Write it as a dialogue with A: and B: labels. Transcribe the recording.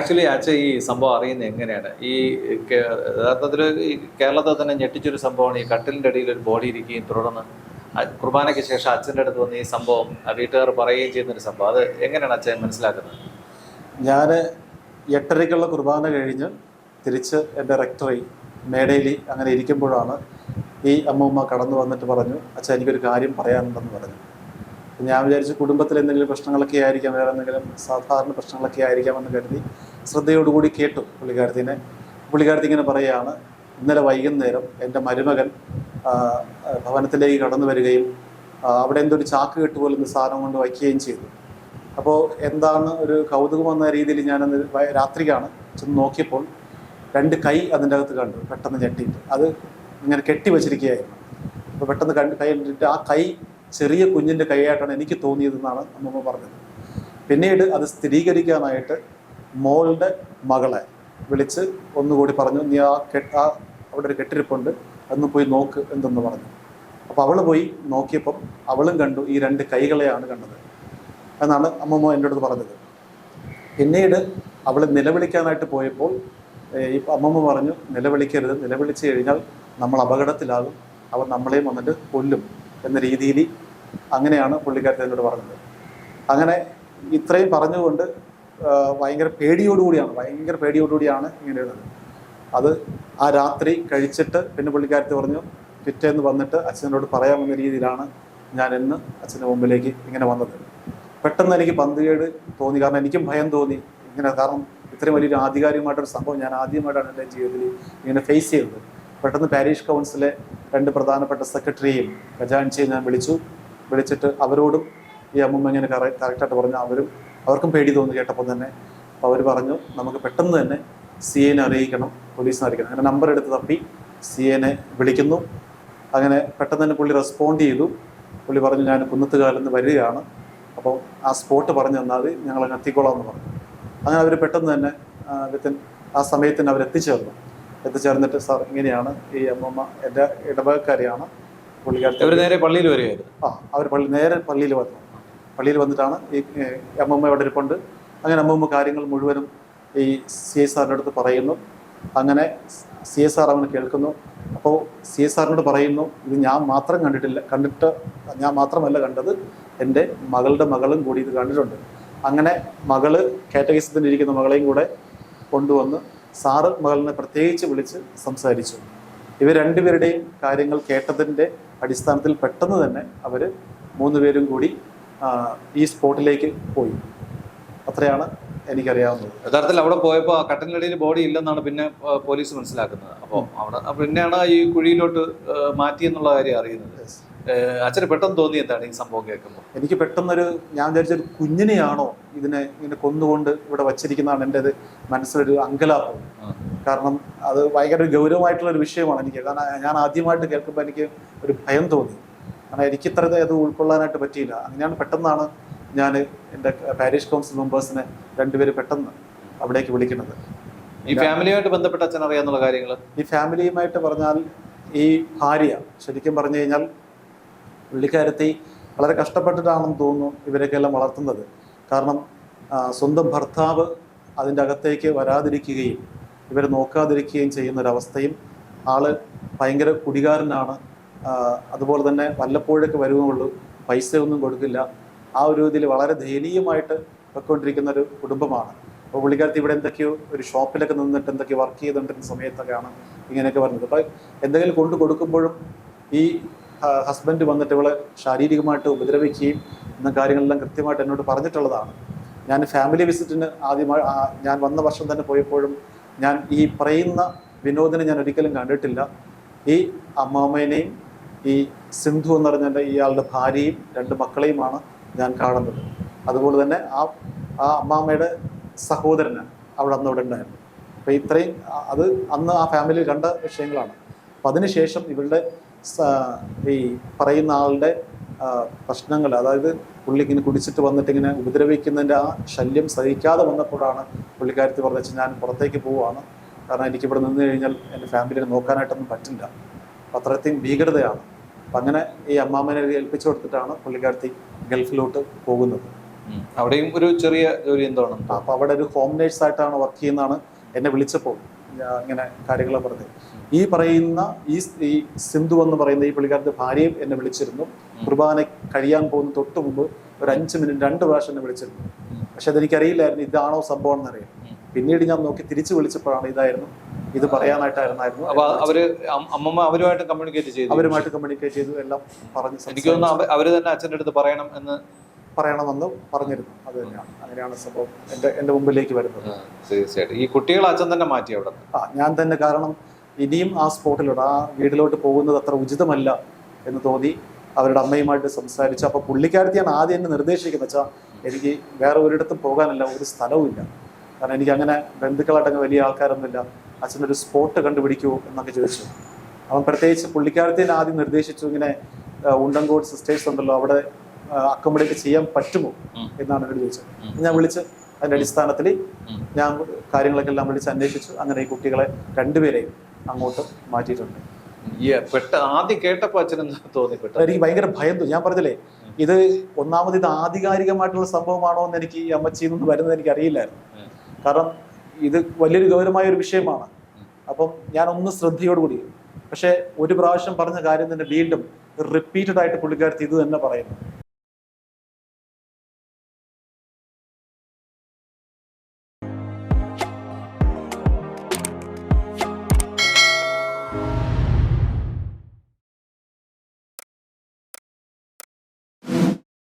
A: Actually അച്ഛൻ ഈ സംഭവം അറിയുന്നത് എങ്ങനെയാണ്? ഈ യഥാർത്ഥത്തിൽ ഈ കേരളത്തെ തന്നെ ഞെട്ടിച്ചൊരു സംഭവമാണ് ഈ കട്ടിലിന്റെ അടിയിൽ ഒരു ബോഡി ഇരിക്കുകയും തുടർന്ന് കുർബാനയ്ക്ക് ശേഷം അച്ഛന്റെ അടുത്ത് വന്ന് ഈ സംഭവം വീട്ടുകാർ പറയുകയും ചെയ്യുന്നൊരു സംഭവം. അത് എങ്ങനെയാണ് അച്ഛൻ മനസ്സിലാക്കുന്നത്?
B: ഞാൻ എട്ടരയ്ക്കുള്ള കുർബാന കഴിഞ്ഞ് തിരിച്ച് എന്റെ റെക്ടറി മേടയിലി അങ്ങനെ ഇരിക്കുമ്പോഴാണ് ഈ അമ്മൂമ്മ കടന്നു വന്നിട്ട് പറഞ്ഞു അച്ഛൻ എനിക്കൊരു കാര്യം പറയാനുണ്ടെന്ന് പറഞ്ഞു. ഞാൻ വിചാരിച്ചു കുടുംബത്തിൽ എന്തെങ്കിലും പ്രശ്നങ്ങളൊക്കെ ആയിരിക്കാം വേറെ എന്തെങ്കിലും സാധാരണ പ്രശ്നങ്ങളൊക്കെ ആയിരിക്കാമെന്ന് കരുതി ശ്രദ്ധയോടുകൂടി കേട്ടു പുള്ളിക്കാരത്തിനെ. പുള്ളിക്കാരത്തി ഇങ്ങനെ പറയുകയാണ് ഇന്നലെ വൈകുന്നേരം എന്റെ മരുമകൻ ഭവനത്തിലേക്ക് കടന്നു വരികയും അവിടെ എന്തൊരു ഒരു ചാക്ക് കെട്ടുപോലൊന്ന് സാധനം കൊണ്ട് വയ്ക്കുകയും ചെയ്തു. അപ്പോൾ എന്താണ് ഒരു കൗതുകം എന്ന രീതിയിൽ ഞാനന്ന് രാത്രിയാണ് ചെന്ന് നോക്കിയപ്പോൾ രണ്ട് കൈ അതിന്റെ അകത്ത് കണ്ടു പെട്ടെന്ന് ഞെട്ടിയിട്ട്. അത് ഇങ്ങനെ കെട്ടി വെച്ചിരിക്കുകയായിരുന്നു. അപ്പോൾ പെട്ടെന്ന് കണ്ട് കൈ കണ്ടിട്ട് ആ കൈ ചെറിയ കുഞ്ഞിന്റെ കൈയായിട്ടാണ് എനിക്ക് തോന്നിയതെന്നാണ് അമ്മമ്മ പറഞ്ഞത്. പിന്നീട് അത് സ്ഥിരീകരിക്കാനായിട്ട് മോളുടെ മകളെ വിളിച്ച് ഒന്നുകൂടി പറഞ്ഞു നീ ആ കെട്ട് ആ അവിടെ ഒരു കെട്ടിരിപ്പുണ്ട് അന്ന് പോയി നോക്ക് എന്തെന്ന് പറഞ്ഞു. അപ്പോൾ അവൾ പോയി നോക്കിയപ്പം അവളും കണ്ടു ഈ രണ്ട് കൈകളെയാണ് കണ്ടത്. എന്നാണ് അമ്മമ്മ എന്റെ അടുത്ത് പറഞ്ഞത്. പിന്നീട് അവൾ നിലവിളിക്കാനായിട്ട് പോയപ്പോൾ ഈ അമ്മമ്മ പറഞ്ഞു നിലവിളിക്കരുത് നിലവിളിച്ച് കഴിഞ്ഞാൽ നമ്മൾ അപകടത്തിലാകും അവർ നമ്മളെയും വന്നിട്ട് കൊല്ലും എന്ന രീതിയിൽ അങ്ങനെയാണ് പുള്ളിക്കാരത്തി എന്നോട് പറഞ്ഞത്. അങ്ങനെ ഇത്രയും പറഞ്ഞുകൊണ്ട് ഭയങ്കര പേടിയോടുകൂടിയാണ് ഭയങ്കര പേടിയോടുകൂടിയാണ് ഇങ്ങനെ ഉള്ളത് അത് ആ രാത്രി കഴിച്ചിട്ട് പിന്നെ പുള്ളിക്കാരത്തി പറഞ്ഞു പിറ്റേന്ന് വന്നിട്ട് അച്ഛനോട് പറയാമെന്ന രീതിയിലാണ് ഞാൻ ഇന്ന് അച്ഛന്റെ മുമ്പിലേക്ക് ഇങ്ങനെ വന്നത്. പെട്ടെന്ന് എനിക്ക് പന്തുകേട് തോന്നി കാരണം എനിക്കും ഭയം തോന്നി. ഇങ്ങനെ കാരണം ഇത്രയും വലിയൊരു ആധികാരികമായിട്ടൊരു സംഭവം ഞാൻ ആദ്യമായിട്ടാണ് എന്റെ ജീവിതത്തിൽ ഇങ്ങനെ ഫേസ് ചെയ്തത് പെട്ടെന്ന് പാരീഷ് കൗൺസിലെ രണ്ട് പ്രധാനപ്പെട്ട സെക്രട്ടറിയെയും ഖജാൻജിയെ ഞാൻ വിളിച്ചു. വിളിച്ചിട്ട് അവരോടും ഈ അമ്മൂമ്മ ഇങ്ങനെ കറക്റ്റായിട്ട് പറഞ്ഞു അവരും അവർക്കും പേടി തോന്നി കേട്ടപ്പോൾ തന്നെ. അപ്പോൾ അവർ പറഞ്ഞു നമുക്ക് പെട്ടെന്ന് തന്നെ സി എനെ അറിയിക്കണം പോലീസിനെ അറിയിക്കണം. അങ്ങനെ നമ്പർ എടുത്ത് തപ്പി. സി എനെ വിളിക്കുന്നു. അങ്ങനെ പെട്ടെന്ന് തന്നെ പുള്ളി റെസ്പോണ്ട് ചെയ്തു. പുള്ളി പറഞ്ഞു ഞാൻ കുന്നത്തുകാലെന്ന് വരികയാണ്. അപ്പോൾ ആ സ്പോട്ട് പറഞ്ഞു തന്നാൽ മതി ഞങ്ങൾ അങ്ങ് എത്തിക്കോളാം എന്ന് പറഞ്ഞു. അങ്ങനെ അവർ പെട്ടെന്ന് തന്നെ വിത്തിൻ ആ സമയത്തിന് അവർ എത്തിച്ചേർന്നു. എത്തിച്ചേർന്നിട്ട് സാർ ഇങ്ങനെയാണ്. ഈ അമ്മമ്മ എന്റെ ഇടവകക്കാരിയാണ്. പുള്ളിക്കാരത്തെ
A: അവർ നേരെ പള്ളിയിൽ വരികയായിരുന്നു.
B: ആ അവർ പള്ളി നേരെ പള്ളിയിൽ വന്നു. പള്ളിയിൽ വന്നിട്ടാണ് ഈ അമ്മമ്മ അവിടെ ഇരിപ്പുണ്ട്. അങ്ങനെ അമ്മമ്മ കാര്യങ്ങൾ മുഴുവനും ഈ സി എസ് ആറിന്റെ അടുത്ത് പറയുന്നു. അങ്ങനെ സി എസ് ആർ അവന് കേൾക്കുന്നു. അപ്പോൾ സി എസ് ആറിനോട് പറയുന്നു ഇത് ഞാൻ മാത്രം കണ്ടിട്ടില്ല കണ്ടിട്ട് ഞാൻ മാത്രമല്ല കണ്ടത് എന്റെ മകളുടെ മകളും കൂടി ഇത് കണ്ടിട്ടുണ്ട്. അങ്ങനെ മകൾ കാറ്റഗറിസത്തിൽ ഇരിക്കുന്ന മകളെയും കൂടെ കൊണ്ടുവന്ന് സാറ് മകളിനെ പ്രത്യേകിച്ച് വിളിച്ച് സംസാരിച്ചു. ഇവർ രണ്ടുപേരുടെയും കാര്യങ്ങൾ കേട്ടതിന്റെ അടിസ്ഥാനത്തിൽ പെട്ടെന്ന് തന്നെ അവർ മൂന്ന് പേരും കൂടി ഈ സ്പോട്ടിലേക്ക് പോയി. അത്രയാണ് എനിക്കറിയാവുന്നത്.
A: യഥാർത്ഥത്തിൽ അവിടെ പോയപ്പോൾ ആ കട്ടിലിനടിയിൽ ബോഡി ഇല്ലെന്നാണ് പിന്നെ പോലീസ് മനസ്സിലാക്കുന്നത്. അപ്പോൾ അവിടെ പിന്നെയാണ് ഈ കുഴിയിലോട്ട് മാറ്റി എന്നുള്ള കാര്യം അറിയുന്നത്. അച്ഛന് പെട്ടെന്ന് തോന്നി എന്താണ് ഈ സംഭവം കേൾക്കുമ്പോൾ
B: എനിക്ക് പെട്ടെന്നൊരു ഞാൻ വിചാരിച്ചൊരു കുഞ്ഞിനെയാണോ ഇതിനെ ഇങ്ങനെ കൊന്നുകൊണ്ട് ഇവിടെ വച്ചിരിക്കുന്നതാണ് എന്റെ ഒരു മനസ്സിലൊരു അങ്കലാപ്പം. കാരണം അത് ഭയങ്കര ഗൗരവമായിട്ടുള്ള ഒരു വിഷയമാണ് എനിക്ക്. കാരണം ഞാൻ ആദ്യമായിട്ട് കേൾക്കുമ്പോൾ എനിക്ക് ഒരു ഭയം തോന്നി. കാരണം എനിക്ക് ഇത്ര അത് ഉൾക്കൊള്ളാനായിട്ട് പറ്റിയില്ല. അങ്ങനെയാണ് പെട്ടെന്നാണ് ഞാൻ എന്റെ പാരീഷ് കൗൺസിൽ മെമ്പേഴ്സിനെ രണ്ടുപേര് പെട്ടെന്ന് അവിടേക്ക് വിളിക്കുന്നത്.
A: ഈ ഫാമിലിയുമായിട്ട് ബന്ധപ്പെട്ട അച്ഛൻ അറിയാന്നുള്ള കാര്യങ്ങൾ
B: ഈ ഫാമിലിയുമായിട്ട് പറഞ്ഞാൽ ഈ ഭാര്യ ശരിക്കും പറഞ്ഞു കഴിഞ്ഞാൽ പുള്ളിക്കാരത്തി വളരെ കഷ്ടപ്പെട്ടിട്ടാണെന്ന് തോന്നുന്നു ഇവരൊക്കെയെല്ലാം വളർത്തുന്നത്. കാരണം സ്വന്തം ഭർത്താവ് അതിന്റെ അകത്തേക്ക് വരാതിരിക്കുകയും ഇവരെ നോക്കാതിരിക്കുകയും ചെയ്യുന്ന ഒരവസ്ഥയും ആൾ ഭയങ്കര കുടികാരനാണ്. അതുപോലെ തന്നെ വല്ലപ്പോഴൊക്കെ വരുവുള്ളൂ പൈസയൊന്നും കൊടുക്കില്ല. ആ ഒരു ഇതിൽ വളരെ ദയനീയമായിട്ട് വെക്കൊണ്ടിരിക്കുന്ന ഒരു കുടുംബമാണ്. അപ്പോൾ പുള്ളിക്കാരത്തി ഇവിടെ എന്തൊക്കെയോ ഒരു ഷോപ്പിലൊക്കെ നിന്നിട്ട് എന്തൊക്കെയോ വർക്ക് ചെയ്തുകൊണ്ടിരുന്ന സമയത്തൊക്കെയാണ് ഇങ്ങനെയൊക്കെ പറഞ്ഞത്. അപ്പോൾ എന്തെങ്കിലും കൊണ്ടു കൊടുക്കുമ്പോഴും ഈ ഹസ്ബൻഡ് വന്നിട്ട് ഇവളെ ശാരീരികമായിട്ട് ഉപദ്രവിക്കുകയും എന്ന കാര്യങ്ങളെല്ലാം കൃത്യമായിട്ട് എന്നോട് പറഞ്ഞിട്ടുള്ളതാണ്. ഞാൻ ഫാമിലി വിസിറ്റിന് ആദ്യമായി ഞാൻ വന്ന വർഷം തന്നെ പോയപ്പോഴും ഞാൻ ഈ പറയുന്ന വിനോദിനെ ഞാൻ ഒരിക്കലും കണ്ടിട്ടില്ല. ഈ അമ്മാമ്മേനെയും ഈ സിന്ധു എന്ന് പറഞ്ഞ ഇയാളുടെ ഭാര്യയും രണ്ട് മക്കളെയുമാണ് ഞാൻ കാണുന്നത്. അതുപോലെ തന്നെ ആ ആ അമ്മാമ്മയുടെ സഹോദരന് അവിടെ അന്ന് അവിടെ ഉണ്ടായിരുന്നു. അപ്പോൾ ഇത്രയും അത് അന്ന് ആ ഫാമിലിയിൽ കണ്ട വിഷയങ്ങളാണ്. അപ്പം അതിനുശേഷം ഇവളുടെ ഈ പറയുന്ന ആളുടെ പ്രശ്നങ്ങൾ അതായത് പുള്ളി ഇങ്ങനെ കുടിച്ചിട്ട് വന്നിട്ട് ഇങ്ങനെ ഉപദ്രവിക്കുന്നതിന്റെ ആ ശല്യം സഹിക്കാതെ വന്നപ്പോഴാണ് പുള്ളിക്കാരത്തി വെച്ചാൽ ഞാൻ പുറത്തേക്ക് പോവുകയാണ്. കാരണം എനിക്കിവിടെ നിന്ന് കഴിഞ്ഞാൽ എന്റെ ഫാമിലിയെ നോക്കാനായിട്ടൊന്നും പറ്റില്ല. അപ്പം അത്രയും ഭീകരതയാണ്. അപ്പം അങ്ങനെ ഈ അമ്മാമ്മനെ ഏൽപ്പിച്ചു കൊടുത്തിട്ടാണ് പുള്ളിക്കാരത്തി ഗൾഫിലോട്ട് പോകുന്നത്.
A: അവിടെയും ഒരു ചെറിയ ജോലി എന്താണ്?
B: അപ്പോൾ അവിടെ ഒരു ഹോം നേഴ്സായിട്ടാണ് വർക്ക് ചെയ്യുന്നതാണ് എന്നെ വിളിച്ചപ്പോൾ. ഇങ്ങനെ കാര്യങ്ങൾ പറഞ്ഞത് ഈ പറയുന്ന ഈ ഈ സിന്ധു എന്ന് പറയുന്ന ഈ പുള്ളിക്കാരന്റെ ഭാര്യയും എന്നെ വിളിച്ചിരുന്നു. കുർബാന കഴിയാൻ പോകുന്ന തൊട്ട് മുമ്പ് ഒരു അഞ്ച് മിനിറ്റ് രണ്ട് പ്രാവശ്യം എന്നെ വിളിച്ചിരുന്നു. പക്ഷെ അതെനിക്കറിയില്ലായിരുന്നു ഇതാണോ സംഭവം എന്നറിയാം പിന്നീട് ഞാൻ നോക്കി തിരിച്ചു വിളിച്ചപ്പോഴാണ് ഇതായിരുന്നു. ഇത് പറയാനായിട്ടായിരുന്നു
A: അപ്പൊ അവർ അമ്മമ്മ അവരുമായിട്ട് കമ്മ്യൂണിക്കേറ്റ് ചെയ്തു.
B: അവരുമായിട്ട് കമ്മ്യൂണിക്കേറ്റ് ചെയ്തു എല്ലാം പറഞ്ഞു
A: എനിക്ക് തോന്നുന്നു അവർ തന്നെ അച്ഛന്റെ അടുത്ത് പറയണം എന്ന്
B: പറയണമെന്ന് പറഞ്ഞിരുന്നു. അത് തന്നെയാണ്. അങ്ങനെയാണ് സംഭവം. എന്റെ എന്റെ മുമ്പിലേക്ക് വരുന്നത്.
A: തീർച്ചയായിട്ടും ഈ കുട്ടികൾ അച്ഛൻ തന്നെ മാറ്റി അവിടെ?
B: ആ ഞാൻ തന്നെ കാരണം ഇനിയും ആ സ്പോട്ടിലോട്ട് ആ വീട്ടിലോട്ട് പോകുന്നത് അത്ര ഉചിതമല്ല എന്ന് തോന്നി അവരുടെ അമ്മയുമായിട്ട് സംസാരിച്ചു. അപ്പോൾ പുള്ളിക്കാരത്തിയാണ് ആദ്യം എന്നെ നിർദ്ദേശിക്കുന്നത്. വെച്ചാൽ എനിക്ക് വേറെ ഒരിടത്തും പോകാനല്ല ഒരു സ്ഥലവും ഇല്ല. കാരണം എനിക്ക് അങ്ങനെ ബന്ധുക്കളായിട്ട് അങ്ങനെ വലിയ ആൾക്കാരൊന്നുമില്ല. അച്ഛനൊരു സ്പോട്ട് കണ്ടുപിടിക്കുമോ എന്നൊക്കെ ചോദിച്ചു. അവൻ പ്രത്യേകിച്ച് പുള്ളിക്കാരത്തിനെ ആദ്യം നിർദ്ദേശിച്ചു ഇങ്ങനെ ഉണ്ടങ്കോട് സിസ്റ്റേഴ്സ് ഉണ്ടല്ലോ അവിടെ അക്കോമഡേറ്റ് ചെയ്യാൻ പറ്റുമോ എന്നാണ് എന്നോട് ചോദിച്ചത്. ഞാൻ വിളിച്ച് അതിന്റെ അടിസ്ഥാനത്തിൽ ഞാൻ കാര്യങ്ങളൊക്കെ എല്ലാം വിളിച്ച് അന്വേഷിച്ചു. അങ്ങനെ ഈ കുട്ടികളെ രണ്ടുപേരെയും അങ്ങോട്ട് മാറ്റിയിട്ടുണ്ട്.
A: ആദ്യം കേട്ടപ്പോ അച്ഛനെന്താ തോന്നി
B: എനിക്ക് ഭയങ്കര ഭയം തോന്നി. ഞാൻ പറഞ്ഞില്ലേ ഇത് ഒന്നാമത് ഇത് ആധികാരികമായിട്ടുള്ള സംഭവമാണോ എന്ന് എനിക്ക് ഈ അമ്മച്ചിയിൽ നിന്ന് വരുന്നത് എനിക്ക് അറിയില്ലായിരുന്നു കാരണം ഇത് വലിയൊരു ഗൗരവമായ ഒരു വിഷയമാണ്. അപ്പം ഞാൻ ഒന്ന് ശ്രദ്ധയോടുകൂടി. പക്ഷേ ഒരു പ്രാവശ്യം പറഞ്ഞ കാര്യം തന്നെ വീണ്ടും റിപ്പീറ്റഡ് ആയിട്ട് പുള്ളിക്കാരത്തി ഇത് തന്നെ പറയുന്നു.